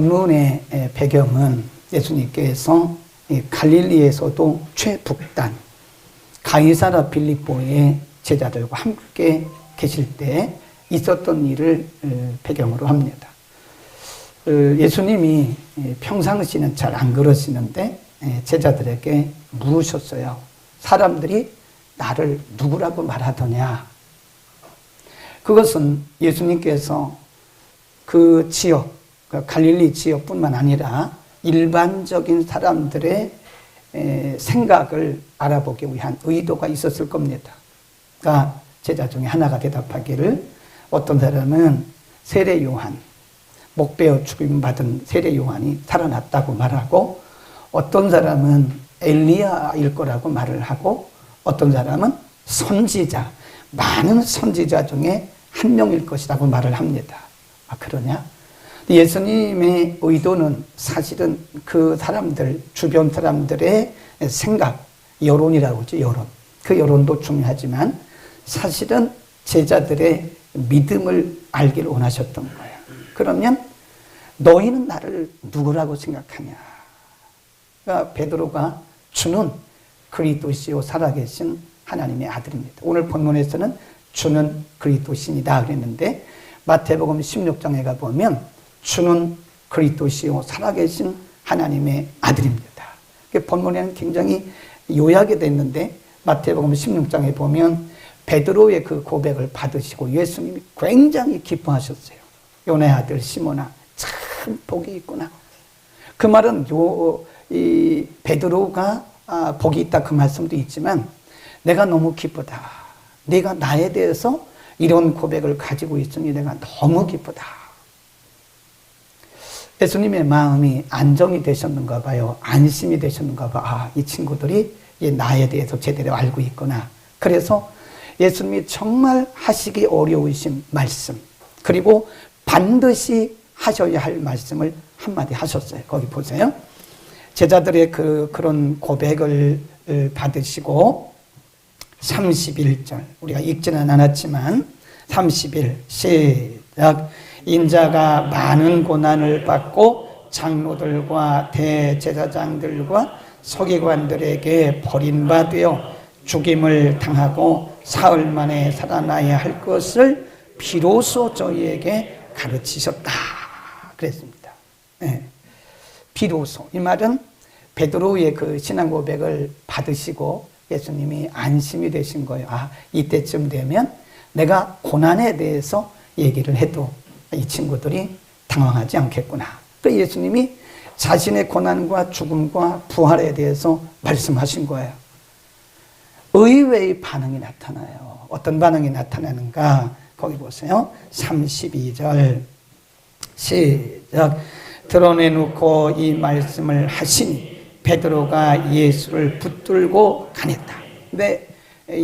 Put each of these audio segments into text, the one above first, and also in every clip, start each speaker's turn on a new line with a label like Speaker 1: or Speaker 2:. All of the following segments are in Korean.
Speaker 1: 본문의 배경은 예수님께서 갈릴리에서도 최북단 가이사라 빌립보의 제자들과 함께 계실 때 있었던 일을 어, 배경으로 합니다. 어, 예수님이 평상시는 잘 안 그러시는데 제자들에게 물으셨어요. 사람들이 나를 누구라고 말하더냐? 그것은 예수님께서 그 지역, 그 갈릴리 지역뿐만 아니라 일반적인 사람들의 생각을 알아보기 위한 의도가 있었을 겁니다. 그러니까 제자 중에 하나가 대답하기를 어떤 사람은 세례 요한, 목베어 죽임받은 세례 요한이 살아났다고 말하고 어떤 사람은 엘리야일 거라고 말을 하고 어떤 사람은 선지자, 많은 선지자 중에 한 명일 것이라고 말을 합니다. 아, 그러냐? 예수님의 의도는 사실은 그 사람들, 주변 사람들의 생각, 여론이라고 하죠, 여론. 그 여론도 중요하지만 사실은 제자들의 믿음을 알기를 원하셨던 거예요. 그러면 너희는 나를 누구라고 생각하냐? 그러니까 베드로가 주는 그리스도시요 살아계신 하나님의 아들입니다. 오늘 본문에서는 주는 그리스도신이다 그랬는데 마태복음 16장에 가 보면 주는 그리스도시요 살아계신 하나님의 아들입니다. 본문에는 굉장히 요약이 됐는데 마태복음 16장에 보면 베드로의 그 고백을 받으시고 예수님이 굉장히 기뻐하셨어요. 요네 아들 시모나 참 복이 있구나. 그 말은 요, 이 베드로가 아, 복이 있다 그 말씀도 있지만 내가 너무 기쁘다. 네가 나에 대해서 이런 고백을 가지고 있으니 내가 너무 기쁘다. 예수님의 마음이 안정이 되셨는가 봐요. 안심이 되셨는가 봐. 아, 이 친구들이 나에 대해서 제대로 알고 있구나. 그래서 예수님이 정말 하시기 어려우신 말씀, 그리고 반드시 하셔야 할 말씀을 한마디 하셨어요. 거기 보세요. 제자들의 그, 그런 고백을 받으시고 31절 우리가 읽지는 않았지만 31 시작 인자가 많은 고난을 받고 장로들과 대제사장들과 서기관들에게 버림받아 죽임을 당하고 사흘 만에 살아나야 할 것을 비로소 저희에게 가르치셨다 그랬습니다. 네. 비로소 이 말은 베드로의 그 신앙 고백을 받으시고 예수님이 안심이 되신 거예요. 아, 이때쯤 되면 내가 고난에 대해서 얘기를 해도 이 친구들이 당황하지 않겠구나. 그 예수님이 자신의 고난과 죽음과 부활에 대해서 말씀하신 거예요. 의외의 반응이 나타나요. 어떤 반응이 나타나는가? 거기 보세요. 32절. 시작. 드러내놓고 이 말씀을 하시니 베드로가 예수를 붙들고 가냈다. 근데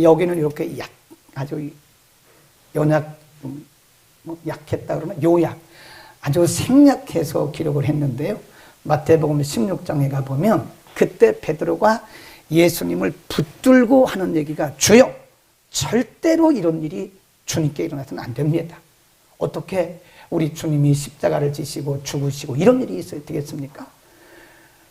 Speaker 1: 여기는 이렇게 약, 아주 연약, 뭐 약했다 그러면 요약, 아주 생략해서 기록을 했는데요. 마태복음 16장에 가 보면 그때 베드로가 예수님을 붙들고 하는 얘기가 주여 절대로 이런 일이 주님께 일어나서는 안 됩니다. 어떻게 우리 주님이 십자가를 지시고 죽으시고 이런 일이 있어야 되겠습니까?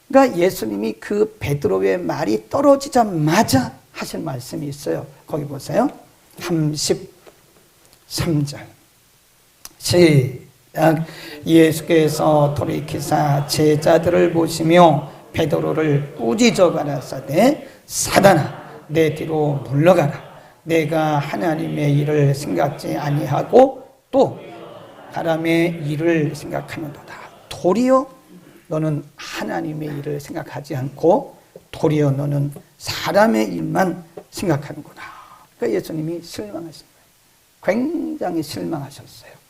Speaker 1: 그러니까 예수님이 그 베드로의 말이 떨어지자마자 하신 말씀이 있어요. 거기 보세요. 33절. 시작. 예수께서 돌이키사 제자들을 보시며 베드로를 꾸짖어 가라사대 사단아 내 뒤로 물러가라. 내가 하나님의 일을 생각지 아니하고 또 사람의 일을 생각하는도다. 도리어 너는 하나님의 일을 생각하지 않고 도리어 너는 사람의 일만 생각하는구나. 그러니까 예수님이 실망하신 거예요. 굉장히 실망하셨어요.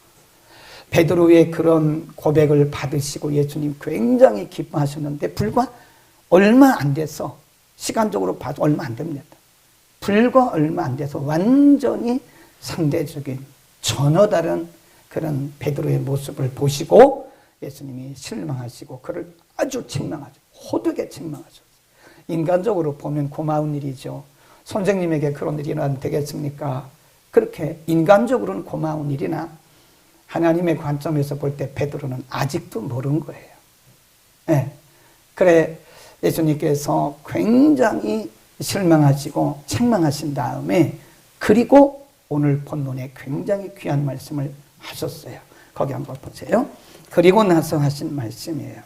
Speaker 1: 베드로의 그런 고백을 받으시고 예수님 굉장히 기뻐하셨는데 불과 얼마 안 돼서 시간적으로 봐도 얼마 안 됩니다. 불과 얼마 안 돼서 완전히 상대적인 전혀 다른 그런 베드로의 모습을 보시고 예수님이 실망하시고 그를 아주 책망하죠. 호되게 책망하셨어요. 인간적으로 보면 고마운 일이죠. 선생님에게 그런 일이 일어나면 되겠습니까? 그렇게 인간적으로는 고마운 일이나 하나님의 관점에서 볼 때 베드로는 아직도 모르는 거예요. 예. 그래 예수님께서 굉장히 실망하시고 책망하신 다음에 그리고 오늘 본문에 굉장히 귀한 말씀을 하셨어요. 거기 한번 보세요. 그리고 나서 하신 말씀이에요.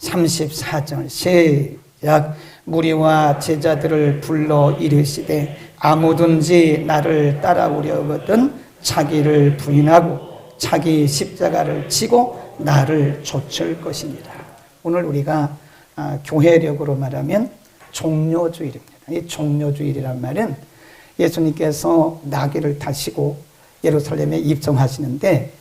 Speaker 1: 34절 시작 무리와 제자들을 불러 이르시되 아무든지 나를 따라오려거든 자기를 부인하고 자기 십자가를 지고 나를 좇을 것이니라. 오늘 우리가 아, 교회력으로 말하면 종료주일입니다. 이 종료주일이란 말은 예수님께서 나귀를 타시고 예루살렘에 입성하시는데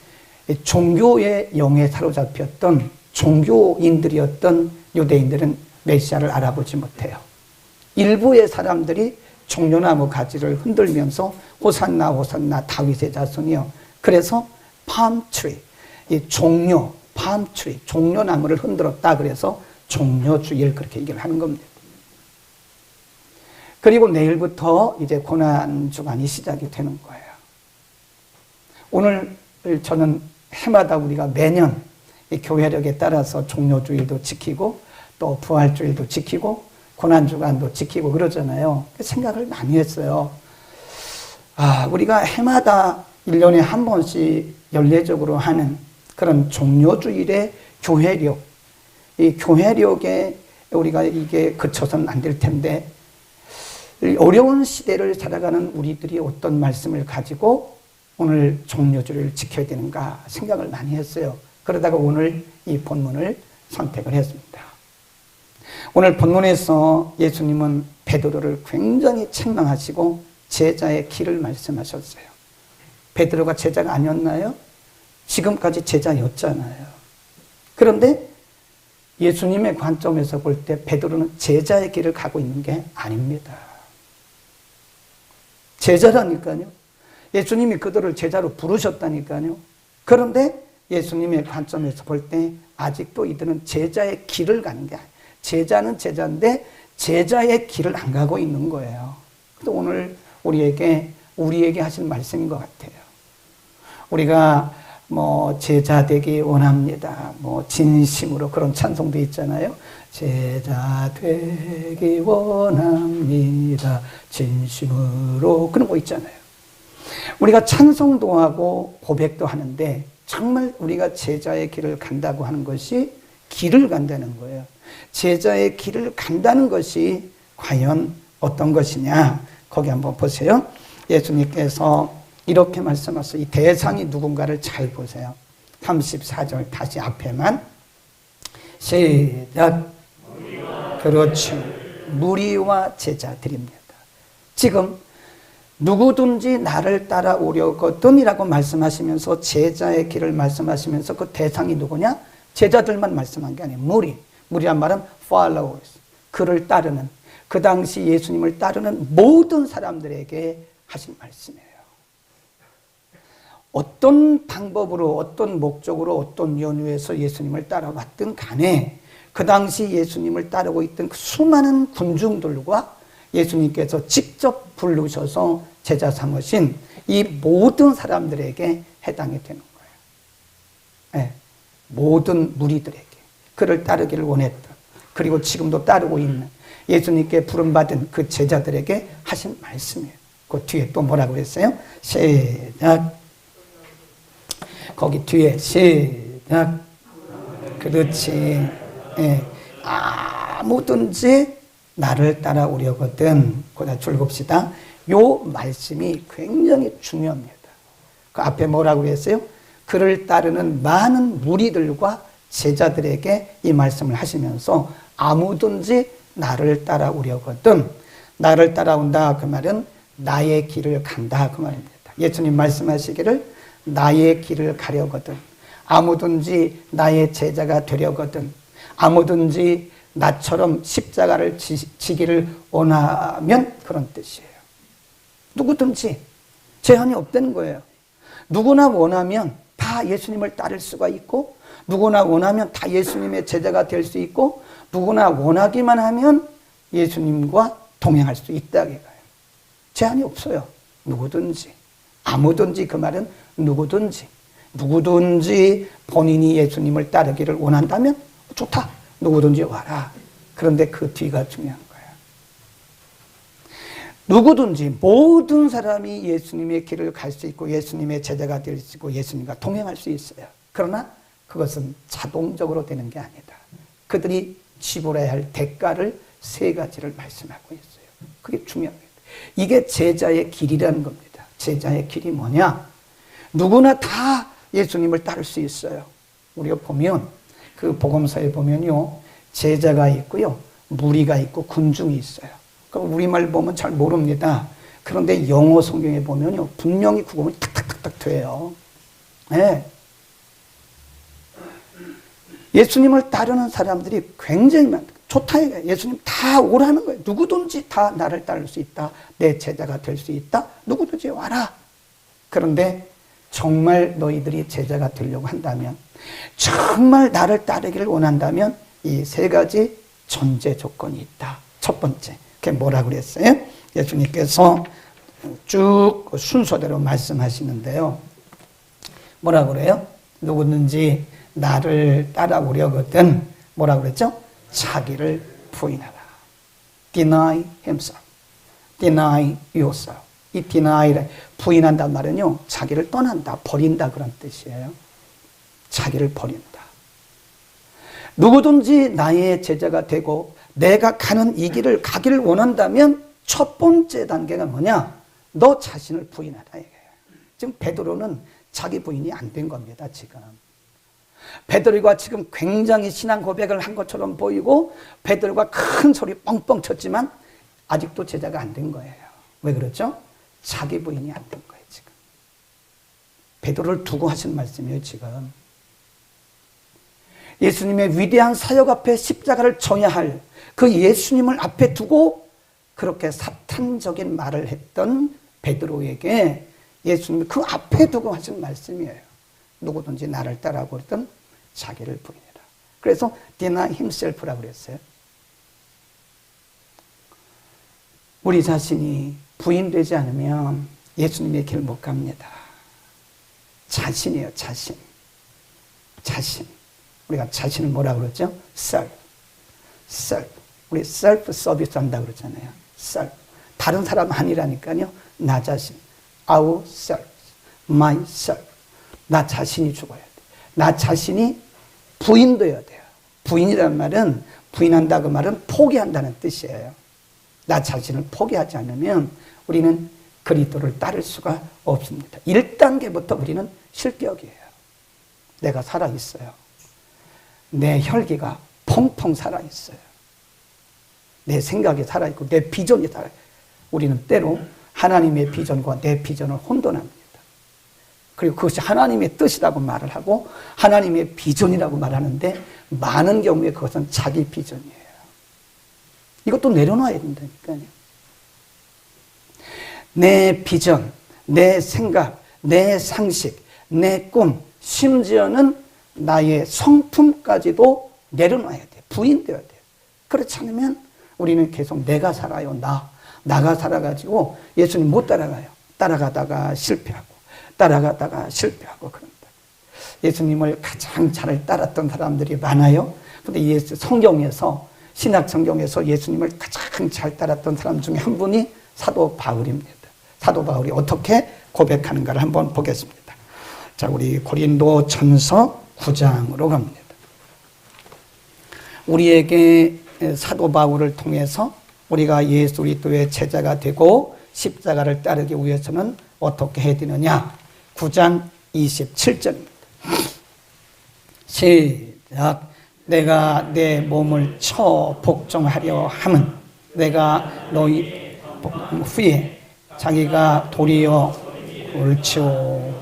Speaker 1: 종교의 영에 사로잡혔던 종교인들이었던 유대인들은 메시아를 알아보지 못해요. 일부의 사람들이 종려나무 가지를 흔들면서 호산나 호산나 다윗의 자손이요. 그래서 팜트리, 이 종려, 팜트리, 종려나무를 흔들었다 그래서 종려주일 그렇게 얘기를 하는 겁니다. 그리고 내일부터 이제 고난 주간이 시작이 되는 거예요. 오늘 저는 해마다 우리가 매년 교회력에 따라서 종료주일도 지키고 또 부활주일도 지키고 고난주간도 지키고 그러잖아요. 생각을 많이 했어요. 아, 우리가 해마다 1년에 한 번씩 연례적으로 하는 그런 종료주일의 교회력, 이 교회력에 우리가 이게 그쳐서는 안 될 텐데, 어려운 시대를 살아가는 우리들이 어떤 말씀을 가지고 오늘 종료주를 지켜야 되는가 생각을 많이 했어요. 그러다가 오늘 이 본문을 선택을 했습니다. 오늘 본문에서 예수님은 베드로를 굉장히 책망하시고 제자의 길을 말씀하셨어요. 베드로가 제자가 아니었나요? 지금까지 제자였잖아요. 그런데 예수님의 관점에서 볼 때 베드로는 제자의 길을 가고 있는 게 아닙니다. 제자라니까요. 예수님이 그들을 제자로 부르셨다니까요. 그런데 예수님의 관점에서 볼 때 아직도 이들은 제자의 길을 가는 게 아니에요. 제자는 제자인데 제자의 길을 안 가고 있는 거예요. 그래서 오늘 우리에게 우리에게 하신 말씀인 것 같아요. 우리가 뭐 제자 되기 원합니다. 뭐 진심으로 그런 찬송도 있잖아요. 제자 되기 원합니다. 진심으로 그런 거 있잖아요. 우리가 찬송도 하고 고백도 하는데 정말 우리가 제자의 길을 간다고 하는 것이 길을 간다는 거예요. 제자의 길을 간다는 것이 과연 어떤 것이냐? 거기 한번 보세요. 예수님께서 이렇게 말씀하세요. 이 대상이 누군가를 잘 보세요. 34절 다시 앞에만 시작. 그렇죠. 무리와 제자들입니다. 지금 누구든지 나를 따라오려거든이라고 말씀하시면서 제자의 길을 말씀하시면서 그 대상이 누구냐? 제자들만 말씀한 게 아니에요. 무리. 무리란 말은 followers. 그를 따르는 그 당시 예수님을 따르는 모든 사람들에게 하신 말씀이에요. 어떤 방법으로 어떤 목적으로 어떤 연유에서 예수님을 따라왔든 간에 그 당시 예수님을 따르고 있던 그 수많은 군중들과 예수님께서 직접 부르셔서 제자 삼으신 이 모든 사람들에게 해당이 되는 거예요. 네, 모든 무리들에게 그를 따르기를 원했다. 그리고 지금도 따르고 있는 예수님께 부름받은 그 제자들에게 하신 말씀이에요. 그 뒤에 또 뭐라고 그랬어요? 시작. 거기 뒤에 시작. 그렇지. 예. 아무든지 나를 따라오려거든. 보다 줄봅시다. 요 말씀이 굉장히 중요합니다. 그 앞에 뭐라고 그랬어요? 그를 따르는 많은 무리들과 제자들에게 이 말씀을 하시면서 아무든지 나를 따라오려거든. 나를 따라온다 그 말은 나의 길을 간다 그 말입니다. 예수님 말씀하시기를 나의 길을 가려거든. 아무든지 나의 제자가 되려거든. 아무든지 나처럼 십자가를 지, 기를 원하면 그런 뜻이에요. 누구든지 제한이 없다는 거예요. 누구나 원하면 다 예수님을 따를 수가 있고 누구나 원하면 다 예수님의 제자가 될 수 있고 누구나 원하기만 하면 예수님과 동행할 수 있다 이거예요. 제한이 없어요. 누구든지 아무든지 그 말은 누구든지 누구든지 본인이 예수님을 따르기를 원한다면 좋다. 누구든지 와라. 그런데 그 뒤가 중요한 거야. 누구든지 모든 사람이 예수님의 길을 갈 수 있고 예수님의 제자가 될 수 있고 예수님과 동행할 수 있어요. 그러나 그것은 자동적으로 되는 게 아니다. 그들이 지불해야 할 대가를 세 가지를 말씀하고 있어요. 그게 중요합니다. 이게 제자의 길이라는 겁니다. 제자의 길이 뭐냐? 누구나 다 예수님을 따를 수 있어요. 우리가 보면 그 복음서에 보면요. 제자가 있고요. 무리가 있고 군중이 있어요. 그 우리말 보면 잘 모릅니다. 그런데 영어 성경에 보면요. 분명히 구분이 탁탁탁탁 돼요. 네. 예수님을 따르는 사람들이 굉장히 많다. 좋다. 예수님 다 오라는 거예요. 누구든지 다 나를 따를 수 있다. 내 제자가 될 수 있다. 누구든지 와라. 그런데 정말 너희들이 제자가 되려고 한다면, 정말 나를 따르기를 원한다면 이 세 가지 전제 조건이 있다. 첫 번째, 그게 뭐라 그랬어요? 예수님께서 쭉 순서대로 말씀하시는데요. 뭐라 그래요? 누구든지 나를 따라오려거든 뭐라 그랬죠? 자기를 부인하라. Deny himself. Deny yourself. 이 deny 부인한단 말은요, 자기를 떠난다, 버린다 그런 뜻이에요. 자기를 버린다. 누구든지 나의 제자가 되고 내가 가는 이 길을 가기를 원한다면 첫 번째 단계가 뭐냐? 너 자신을 부인하라. 지금 베드로는 자기 부인이 안 된 겁니다, 지금. 베드로가 지금 굉장히 신앙 고백을 한 것처럼 보이고 베드로가 큰 소리 뻥뻥 쳤지만 아직도 제자가 안 된 거예요. 왜 그렇죠? 자기 부인이 안 된 거예요, 지금. 베드로를 두고 하신 말씀이에요, 지금. 예수님의 위대한 사역 앞에 십자가를 져야 할 그 예수님을 앞에 두고 그렇게 사탄적인 말을 했던 베드로에게 예수님이 그 앞에 두고 하신 말씀이에요. 누구든지 나를 따라고 그랬던 자기를 부인해라. 그래서 deny himself라고 그랬어요. 우리 자신이 부인되지 않으면 예수님의 길 못 갑니다. 자신이에요, 자신. 자신. 우리가 자신을 뭐라 그러죠? self. self. 우리 self 서비스 한다 그러잖아요. self. 다른 사람 아니라니까요. 나 자신. ourself. myself. 나 자신이 죽어야 돼. 나 자신이 부인되어야 돼요. 부인이라는 말은 부인한다 그 말은 포기한다는 뜻이에요. 나 자신을 포기하지 않으면 우리는 그리스도를 따를 수가 없습니다. 1단계부터 우리는 실격이에요. 내가 살아 있어요. 내 혈기가 펑펑 살아 있어요. 내 생각이 살아 있고 내 비전이 살아. 우리는 때로 하나님의 비전과 내 비전을 혼돈합니다. 그리고 그것이 하나님의 뜻이라고 말을 하고 하나님의 비전이라고 말하는데 많은 경우에 그것은 자기 비전이에요. 이것도 내려놔야 된다니까요. 내 비전, 내 생각, 내 상식, 내 꿈, 심지어는 나의 성품까지도 내려놔야 돼. 부인되어야 돼. 그렇지 않으면 우리는 계속 내가 살아요. 나. 나가 살아가지고 예수님 못 따라가요. 따라가다가 실패하고, 따라가다가 실패하고 그런다. 예수님을 가장 잘 따랐던 사람들이 많아요. 근데 예수, 성경에서, 신약 성경에서 예수님을 가장 잘 따랐던 사람 중에 한 분이 사도 바울입니다. 사도 바울이 어떻게 고백하는가를 한번 보겠습니다. 자, 우리 고린도 전서 9장으로 갑니다. 우리에게 사도 바울을 통해서 우리가 예수 그리스도의 제자가 되고 십자가를 따르기 위해서는 어떻게 해야 되느냐? 9장 27절입니다. 시작. 내가 내 몸을 쳐 복종하려 함은 내가 너희 후에 자기가 도리어 옳지오.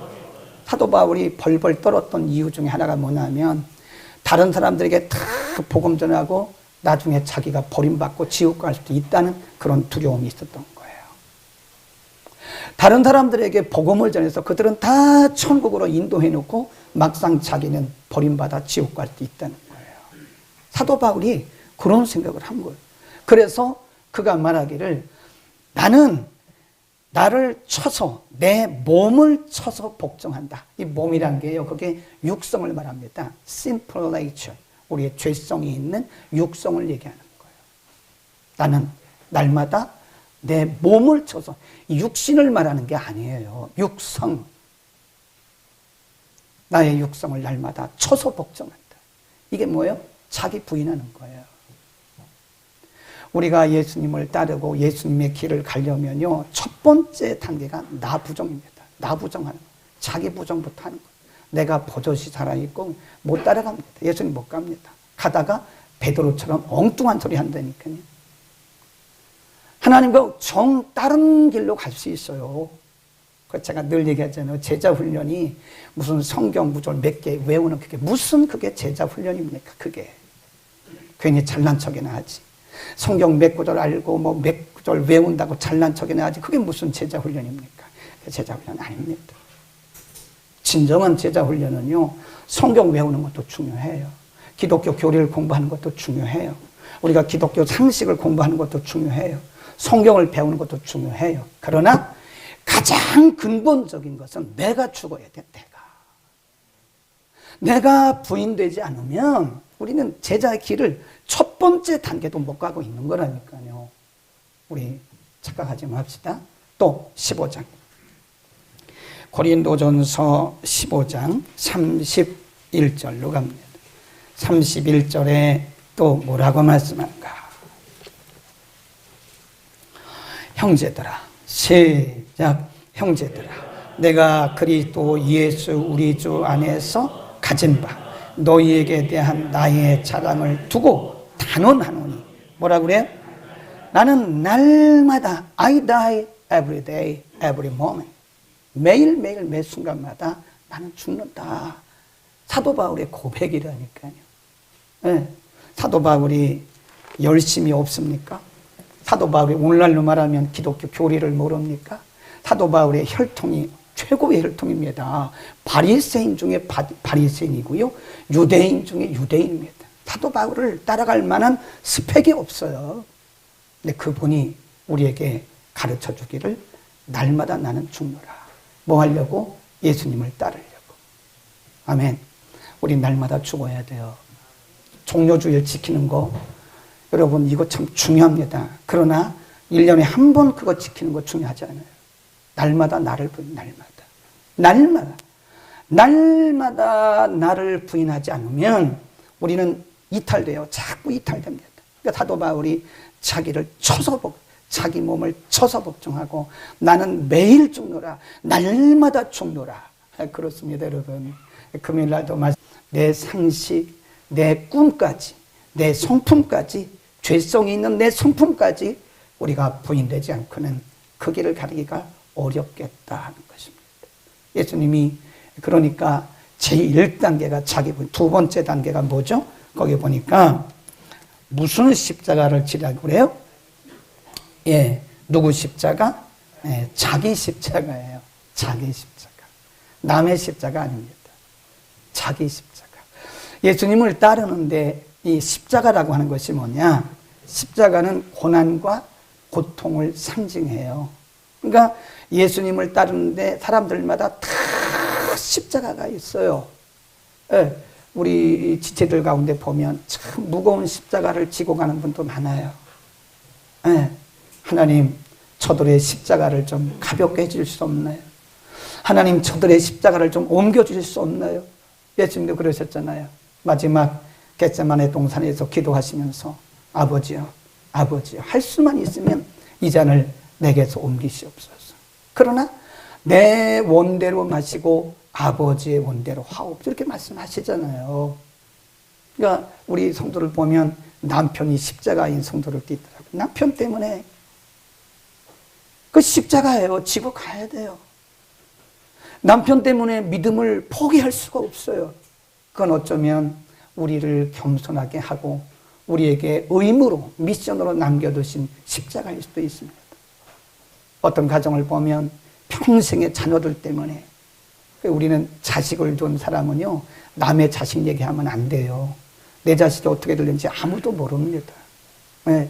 Speaker 1: 사도 바울이 벌벌 떨었던 이유 중에 하나가 뭐냐면 다른 사람들에게 다 복음 전하고 나중에 자기가 버림받고 지옥 갈 수도 있다는 그런 두려움이 있었던 거예요. 다른 사람들에게 복음을 전해서 그들은 다 천국으로 인도해 놓고 막상 자기는 버림받아 지옥 갈 수도 있다는 거예요. 사도 바울이 그런 생각을 한 거예요. 그래서 그가 말하기를 나는 나를 쳐서 내 몸을 쳐서 복종한다. 이 몸이란 게요. 그게 육성을 말합니다. simple nature. 우리의 죄성이 있는 육성을 얘기하는 거예요. 나는 날마다 내 몸을 쳐서 육신을 말하는 게 아니에요. 육성. 나의 육성을 날마다 쳐서 복종한다. 이게 뭐예요? 자기 부인하는 거예요. 우리가 예수님을 따르고 예수님의 길을 가려면요. 첫 번째 단계가 나 부정입니다. 나 부정하는 거. 자기 부정부터 하는 거. 내가 버젓이 살아있고 못 따라갑니다. 예수님 못 갑니다. 가다가 베드로처럼 엉뚱한 소리 한다니까요. 하나님과 정 다른 길로 갈 수 있어요. 그 제가 늘 얘기하잖아요. 제자 훈련이 무슨 성경 구절 몇 개 외우는 그게 무슨 그게 제자 훈련입니까? 그게 괜히 잘난 척이나 하지. 성경 몇 구절 알고 뭐 몇 구절 외운다고 잘난 척이나 하지. 그게 무슨 제자 훈련입니까? 제자 훈련 아닙니다. 진정한 제자 훈련은요. 성경 외우는 것도 중요해요. 기독교 교리를 공부하는 것도 중요해요. 우리가 기독교 상식을 공부하는 것도 중요해요. 성경을 배우는 것도 중요해요. 그러나 가장 근본적인 것은 내가 죽어야 돼, 내가. 내가 부인되지 않으면 우리는 제자의 길을 첫 번째 단계도 못 가고 있는 거라니까요. 우리 착각하지 맙시다. 또 15장. 고린도전서 15장 31절로 갑니다. 31절에 또 뭐라고 말씀한가? 형제들아, 시작, 형제들아, 내가 그리스도 예수 우리 주 안에서 가진 바 너희에게 대한 나의 자랑을 두고 단언하노니 뭐라 그래요? 나는 날마다 I die every day, every moment. 매일매일 매 순간마다 나는 죽는다. 사도 바울의 고백이라니까요. 네. 사도 바울이 열심이 없습니까? 사도 바울이 오늘날로 말하면 기독교 교리를 모릅니까? 사도 바울의 혈통이 최고의 혈통입니다. 바리새인 중에 바리새인이고요. 유대인 중에 유대인입니다. 사도 바울을 따라갈 만한 스펙이 없어요. 근데 그분이 우리에게 가르쳐 주기를 날마다 나는 죽노라. 뭐 하려고? 예수님을 따르려고. 아멘. 우리 날마다 죽어야 돼요. 종료주일 지키는 거, 여러분, 이거 참 중요합니다. 그러나, 1년에 한 번 그거 지키는 거 중요하지 않아요. 날마다 나를 부인, 날마다. 날마다. 날마다 나를 부인하지 않으면 우리는 이탈돼요. 자꾸 이탈됩니다. 그러니까 사도 바울이 자기를 쳐서 복, 자기 몸을 쳐서 복종하고 나는 매일 죽노라. 날마다 죽노라. 그렇습니다, 여러분. 금요일 날도 내 상식, 내 꿈까지, 내 성품까지, 죄성이 있는 내 성품까지 우리가 부인되지 않고는 그 길을 가르기가 어렵겠다 하는 것입니다. 예수님이 그러니까 제1단계가 자기 두 번째 단계가 뭐죠? 거기 보니까 무슨 십자가를 지라고 그래요? 예, 누구 십자가? 예, 자기 십자가예요. 자기 십자가. 남의 십자가 아닙니다. 자기 십자가. 예수님을 따르는데 이 십자가라고 하는 것이 뭐냐? 십자가는 고난과 고통을 상징해요. 그러니까 예수님을 따르는데 사람들마다 다 십자가가 있어요. 예, 우리 지체들 가운데 보면 참 무거운 십자가를 지고 가는 분도 많아요. 예, 하나님, 저들의 십자가를 좀 가볍게 해줄 수 없나요? 하나님, 저들의 십자가를 좀 옮겨주실 수 없나요? 예수님도 그러셨잖아요. 마지막 겟세만의 동산에서 기도하시면서 아버지요, 아버지요, 할 수만 있으면 이 잔을 내게서 옮기시옵소서. 그러나 내 원대로 마시고 아버지의 원대로 하옵소서 이렇게 말씀하시잖아요. 그러니까 우리 성도를 보면 남편이 십자가인 성도를 띠더라고요. 남편 때문에 그 십자가예요. 지고 가야 돼요. 남편 때문에 믿음을 포기할 수가 없어요. 그건 어쩌면 우리를 겸손하게 하고 우리에게 의무로 미션으로 남겨두신 십자가일 수도 있습니다. 어떤 가정을 보면 평생의 자녀들 때문에 우리는 자식을 둔 사람은요 남의 자식 얘기하면 안 돼요. 내 자식이 어떻게 될는지 아무도 모릅니다. 네.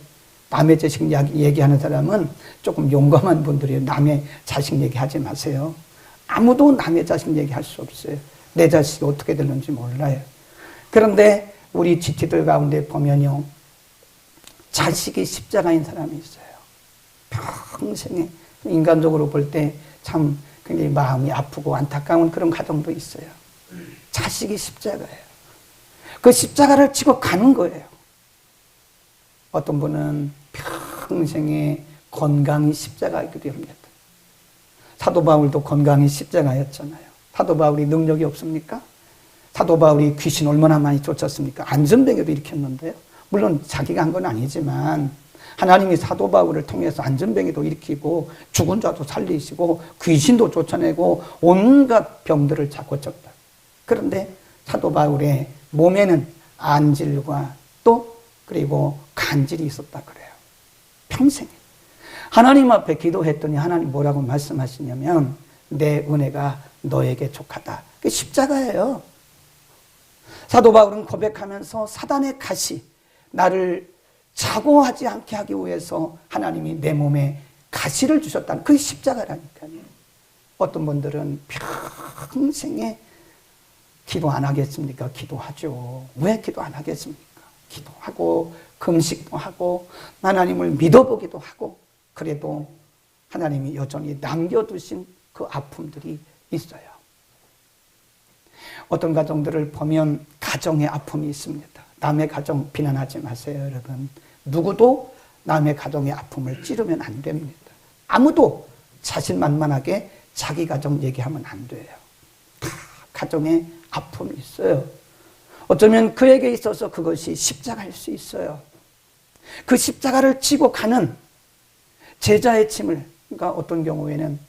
Speaker 1: 남의 자식 얘기하는 사람은 조금 용감한 분들이에요. 남의 자식 얘기하지 마세요. 아무도 남의 자식 얘기할 수 없어요. 내 자식이 어떻게 되는지 몰라요. 그런데 우리 지티들 가운데 보면요. 자식이 십자가인 사람이 있어요. 평생에 인간적으로 볼 때 참 굉장히 마음이 아프고 안타까운 그런 가정도 있어요. 자식이 십자가예요. 그 십자가를 지고 가는 거예요. 어떤 분은 평생에 건강이 십자가이기도 합니다. 사도 바울도 건강이 십자가였잖아요. 사도 바울이 능력이 없습니까? 사도 바울이 귀신 얼마나 많이 쫓았습니까? 안전뱅이도 일으켰는데요. 물론 자기가 한 건 아니지만 하나님이 사도 바울을 통해서 안전뱅이도 일으키고 죽은 자도 살리시고 귀신도 쫓아내고 온갖 병들을 다 고쳤다. 그런데 사도 바울의 몸에는 안질과 또 그리고 간질이 있었다 그래요. 평생. 하나님 앞에 기도했더니 하나님 뭐라고 말씀하시냐면 내 은혜가 너에게 족하다. 그 십자가예요. 사도 바울은 고백하면서 사단의 가시, 나를 자고하지 않게 하기 위해서 하나님이 내 몸에 가시를 주셨다는 그 십자가라니까요. 어떤 분들은 평생에 기도 안 하겠습니까? 기도하죠. 왜 기도 안 하겠습니까? 기도하고 금식도 하고 하나님을 믿어보기도 하고 그래도 하나님이 여전히 남겨두신 그 아픔들이 있어요. 어떤 가정들을 보면 가정의 아픔이 있습니다. 남의 가정 비난하지 마세요, 여러분. 누구도 남의 가정의 아픔을 찌르면 안 됩니다. 아무도 자신만만하게 자기 가정 얘기하면 안 돼요. 다 가정에 아픔이 있어요. 어쩌면 그에게 있어서 그것이 십자가일 수 있어요. 그 십자가를 지고 가는 제자의 침을, 그러니까 어떤 경우에는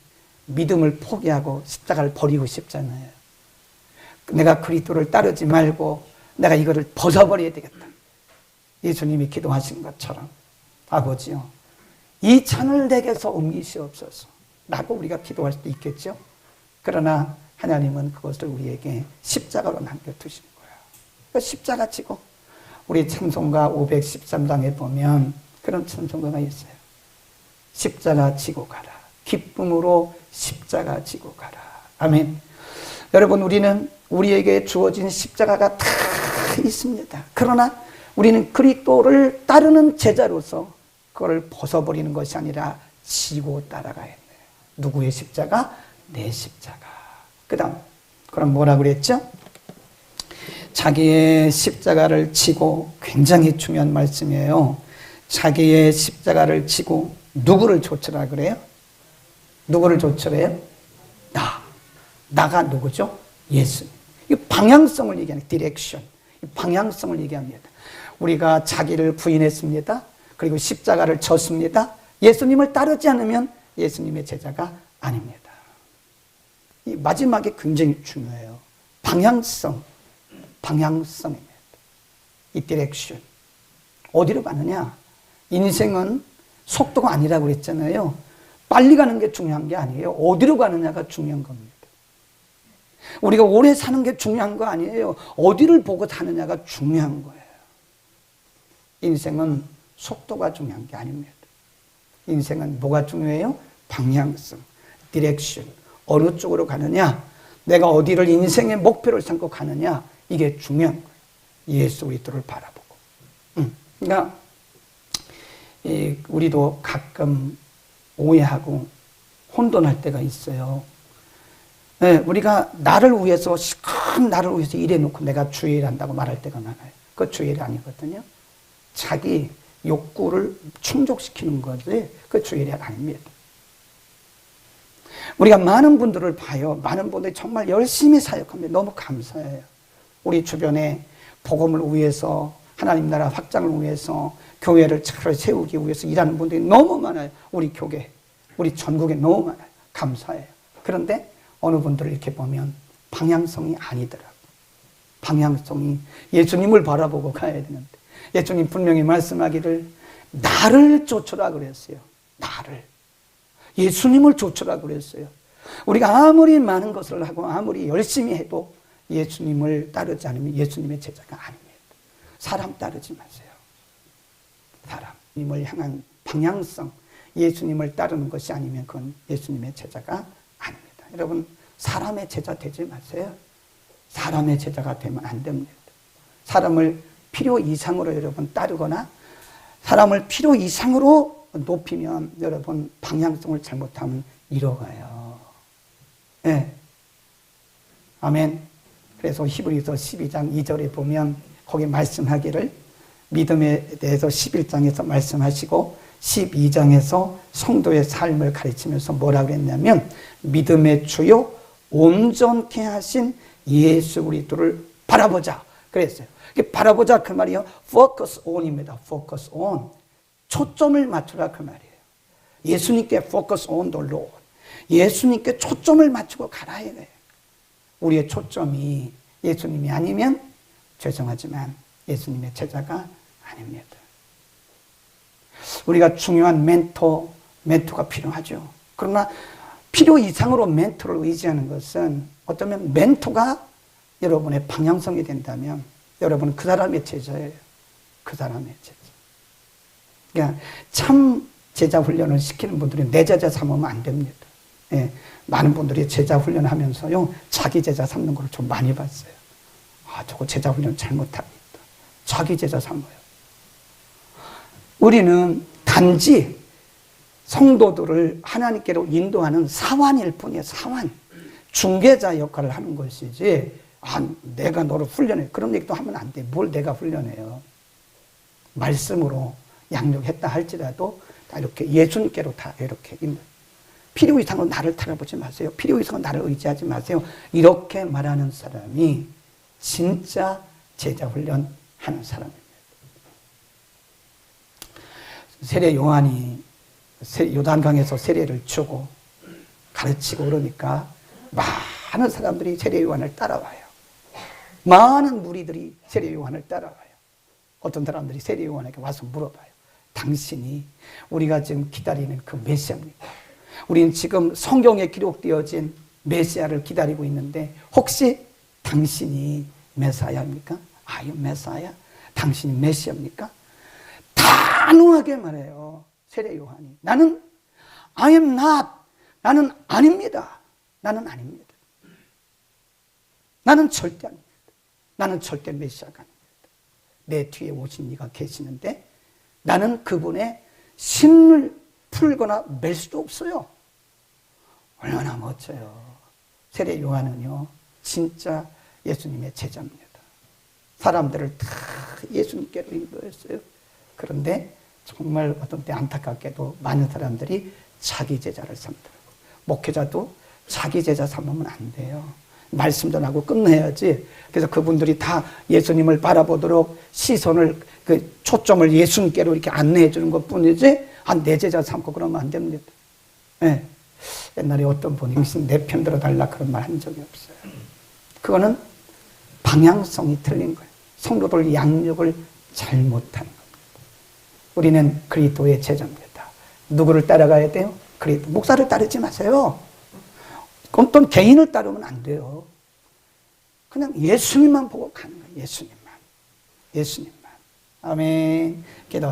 Speaker 1: 믿음을 포기하고 십자가를 버리고 싶잖아요. 내가 그리스도를 따르지 말고 내가 이거를 벗어버려야 되겠다. 예수님이 기도하신 것처럼 아버지요. 이 찬을 내게서 옮기시옵소서. 라고 우리가 기도할 수도 있겠죠. 그러나 하나님은 그것을 우리에게 십자가로 남겨두신 거예요. 그 십자가 지고 우리 찬송가 513장에 보면 그런 찬송가가 있어요. 십자가 지고 가라. 기쁨으로 십자가 지고 가라. 아멘. 여러분 우리는 우리에게 주어진 십자가가 다 있습니다. 그러나 우리는 그리스도를 따르는 제자로서 그걸 벗어버리는 것이 아니라 지고 따라가야 돼. 누구의 십자가? 내 십자가. 그다음 그럼 뭐라 그랬죠? 자기의 십자가를 지고 굉장히 중요한 말씀이에요. 자기의 십자가를 지고 누구를 조처라 그래요? 누구를 조처해요? 나. 나가 누구죠? 예수. 이 방향성을 얘기하는 디렉션. 방향성을 얘기합니다. 우리가 자기를 부인했습니다. 그리고 십자가를 졌습니다. 예수님을 따르지 않으면 예수님의 제자가 아닙니다. 이 마지막에 굉장히 중요해요. 방향성. 방향성입니다. 이 디렉션. 어디로 가느냐? 인생은 속도가 아니라고 그랬잖아요. 빨리 가는 게 중요한 게 아니에요. 어디로 가느냐가 중요한 겁니다. 우리가 오래 사는 게 중요한 거 아니에요. 어디를 보고 사느냐가 중요한 거예요. 인생은 속도가 중요한 게 아닙니다. 인생은 뭐가 중요해요? 방향성, 디렉션. 어느 쪽으로 가느냐? 내가 어디를 인생의 목표를 삼고 가느냐? 이게 중요한 거예요. 예수 그리스도를 바라보고. 음. 그러니까 이 우리도 가끔 오해하고 혼돈할 때가 있어요. 네, 우리가 나를 위해서 큰 나를 위해서 일해놓고 내가 주일 한다고 말할 때가 많아요. 그 주일이 아니거든요. 자기 욕구를 충족시키는 것이 그 주일이 아닙니다. 우리가 많은 분들을 봐요. 많은 분들이 정말 열심히 사역합니다. 너무 감사해요. 우리 주변에 복음을 위해서 하나님 나라 확장을 위해서 교회를 잘 세우기 위해서 일하는 분들이 너무 많아요. 우리 교계, 우리 전국에 너무 많아요. 감사해요. 그런데 어느 분들을 이렇게 보면 방향성이 아니더라고. 방향성이 예수님을 바라보고 가야 되는데 예수님 분명히 말씀하기를 나를 쫓으라 그랬어요. 나를. 예수님을 쫓으라 그랬어요. 우리가 아무리 많은 것을 하고 아무리 열심히 해도 예수님을 따르지 않으면 예수님의 제자가 아닙니다. 사람 따르지 마세요. 사람. 예수님을 향한 방향성, 예수님을 따르는 것이 아니면 그건 예수님의 제자가. 여러분, 사람의 제자 되지 마세요. 사람의 제자가 되면 안 됩니다. 사람을 필요 이상으로 여러분 따르거나 사람을 필요 이상으로 높이면 여러분 방향성을 잘못하면 잃어가요. 예. 아멘. 그래서 히브리서 12장 2절에 보면 거기 말씀하기를 믿음에 대해서 11장에서 말씀하시고 12장에서 성도의 삶을 가르치면서 뭐라 그랬냐면 믿음의 주요 온전케 하신 예수 그리스도를 바라보자 그랬어요. 바라보자 그 말이요. focus on입니다. focus on. 초점을 맞추라 그 말이에요. 예수님께 focus on the Lord. 예수님께 초점을 맞추고 가라 이거예요. 우리의 초점이 예수님이 아니면 죄송하지만 예수님의 제자가 아닙니다. 우리가 중요한 멘토, 멘토가 필요하죠. 그러나 필요 이상으로 멘토를 의지하는 것은 어쩌면 멘토가 여러분의 방향성이 된다면 여러분은 그 사람의 제자예요. 그 사람의 제자. 그러니까 참 제자 훈련을 시키는 분들이 내 제자 삼으면 안 됩니다. 예, 많은 분들이 제자 훈련하면서요 자기 제자 삼는 걸 좀 많이 봤어요. 아 저거 제자 훈련 잘못합니다. 자기 제자 삼아요. 우리는 단지 성도들을 하나님께로 인도하는 사환일 뿐이에요. 사환. 중개자 역할을 하는 것이지, 아, 내가 너를 훈련해. 그런 얘기도 하면 안 돼. 뭘 내가 훈련해요. 말씀으로 양육했다 할지라도 다 이렇게 예수님께로 다 이렇게 인도. 필요 이상으로 나를 따라보지 마세요. 필요 이상으로 나를 의지하지 마세요. 이렇게 말하는 사람이 진짜 제자 훈련 하는 사람입니다. 세례 요한이 요단강에서 세례를 주고 가르치고 그러니까 많은 사람들이 세례 요한을 따라와요. 많은 무리들이 세례 요한을 따라와요. 어떤 사람들이 세례 요한에게 와서 물어봐요. 당신이 우리가 지금 기다리는 그 메시아입니까? 우리는 지금 성경에 기록되어진 메시아를 기다리고 있는데 혹시 당신이 메사야입니까? 아유 메사야? 당신이 메시아입니까? 단호하게 말해요. 세례 요한이. 나는 I am not. 나는 아닙니다. 나는 아닙니다. 나는 절대 아닙니다. 나는 절대 메시아가 아닙니다. 내 뒤에 오신 이가 계시는데 나는 그분의 신을 풀거나 맬 수도 없어요. 얼마나 멋져요. 세례 요한은요, 진짜 예수님의 제자입니다. 사람들을 다 예수님께로 인도했어요. 그런데 정말 어떤 때 안타깝게도 많은 사람들이 자기 제자를 삼더라고. 목회자도 자기 제자 삼으면 안 돼요. 말씀 전하고 끝내야지. 그래서 그분들이 다 예수님을 바라보도록 시선을 그 초점을 예수님께로 이렇게 안내해 주는 것 뿐이지 한내 제자 삼고 그러면 안 됩니다. 네. 옛날에 어떤 분이 내편 들어달라 그런 말 한 적이 없어요. 그거는 방향성이 틀린 거예요. 성도들 양육을 잘못한 겁니다. 우리는 그리스도의 제자입니다. 누구를 따라가야 돼요? 그리스도. 목사를 따르지 마세요. 어떤 개인을 따르면 안 돼요. 그냥 예수님만 보고 가는 거예요. 예수님만. 예수님만. 아멘. 기도